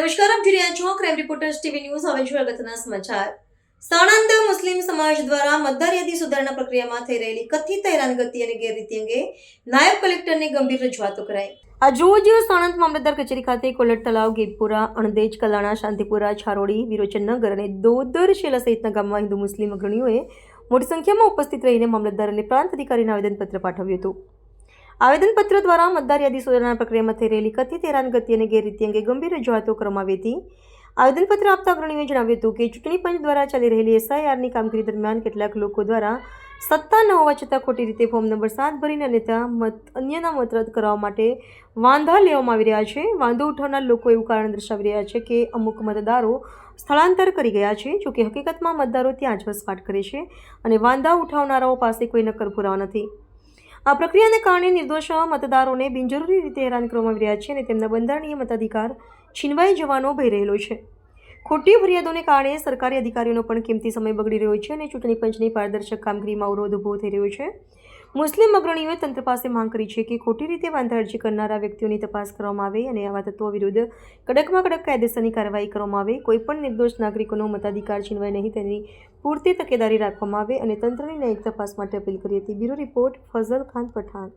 આપ જોઈ રહ્યા છો ક્રાઇમ રિપોર્ટર્સ ટીવી ન્યૂઝ હવે જોઈએ અગત્યના સમાચાર. સાણંદ મુસ્લિમ સમાજ દ્વારા મતદાર યાદી સુધારણા પ્રક્રિયામાં થઈ રહેલી કથિત હેરાનગતિ અને ગેરરીતિ અંગે નાયબ કલેક્ટરને ગંભીર રજૂઆતો કરાઈ. આજરોજ સાણંદ મામલતદાર કચેરી ખાતે કોલટ તલાવ ગેપુરા અણદેજ, કલાણા, શાંતિપુરા, છારોડી, વિરોચનનગર અને દોદર શેલા સહિતના ગામમાં હિન્દુ મુસ્લિમ અગ્રણીઓએ મોટી સંખ્યામાં ઉપસ્થિત રહીને મામલતદાર અને પ્રાંત અધિકારીને આવેદનપત્ર પાઠવ્યું હતું. આવેદનપત્ર દ્વારા મતદાર યાદી સુધારણા પ્રક્રિયામાં થઈ રહેલી કથિત હેરાનગતિ અને ગેરરીતિ અંગે ગંભીર રજૂઆતો કરવામાં આવી હતી. આવેદનપત્ર આપતા અગ્રણીઓએ જણાવ્યું હતું કે ચૂંટણી પંચ દ્વારા ચાલી રહેલી એસઆઈઆરની કામગીરી દરમિયાન કેટલાક લોકો દ્વારા સત્તા ન હોવા છતાં ખોટી રીતે ફોર્મ નંબર સાત ભરીને અન્યથા મત, અન્યના મત રદ કરવા માટે વાંધા લેવામાં આવી રહ્યા છે. વાંધો ઉઠાવનાર લોકો એવું કારણ દર્શાવી રહ્યા છે કે અમુક મતદારો સ્થળાંતર કરી ગયા છે જોકે હકીકતમાં મતદારો ત્યાં જ વસવાટ કરે છે અને વાંધા ઉઠાવનારાઓ પાસે કોઈ નક્કર પુરાવા નથી. આ પ્રક્રિયાને કારણે નિર્દોષ મતદારોને બિનજરૂરી રીતે હેરાન કરવામાં આવી રહ્યા છે અને તેમના બંધારણીય મતાધિકાર છીનવાઈ જવાનો ભય રહેલો છે. ખોટી ફરિયાદોને કારણે સરકારી અધિકારીઓનો પણ કિંમતી સમય બગડી રહ્યો છે અને ચૂંટણી પંચની પારદર્શક કામગીરીમાં અવરોધ ઊભો થઈ રહ્યો છે. મુસ્લિમ અગ્રણીઓએ તંત્ર પાસે માંગ કરી છે કે ખોટી રીતે વાંધા અરજી કરનારા વ્યક્તિઓની તપાસ કરવામાં આવે અને આવા તત્વો વિરુદ્ધ કડકમાં કડક કાયદેસરની કાર્યવાહી કરવામાં આવે. કોઈપણ નિર્દોષ નાગરિકોનો મતાધિકાર છીનવાય નહીં, તેની પૂરતી તકેદારી રાખવામાં આવે અને તંત્રની ન્યાયિક તપાસ માટે અપીલ કરી હતી. Bureau report Fazal Khan Pathan.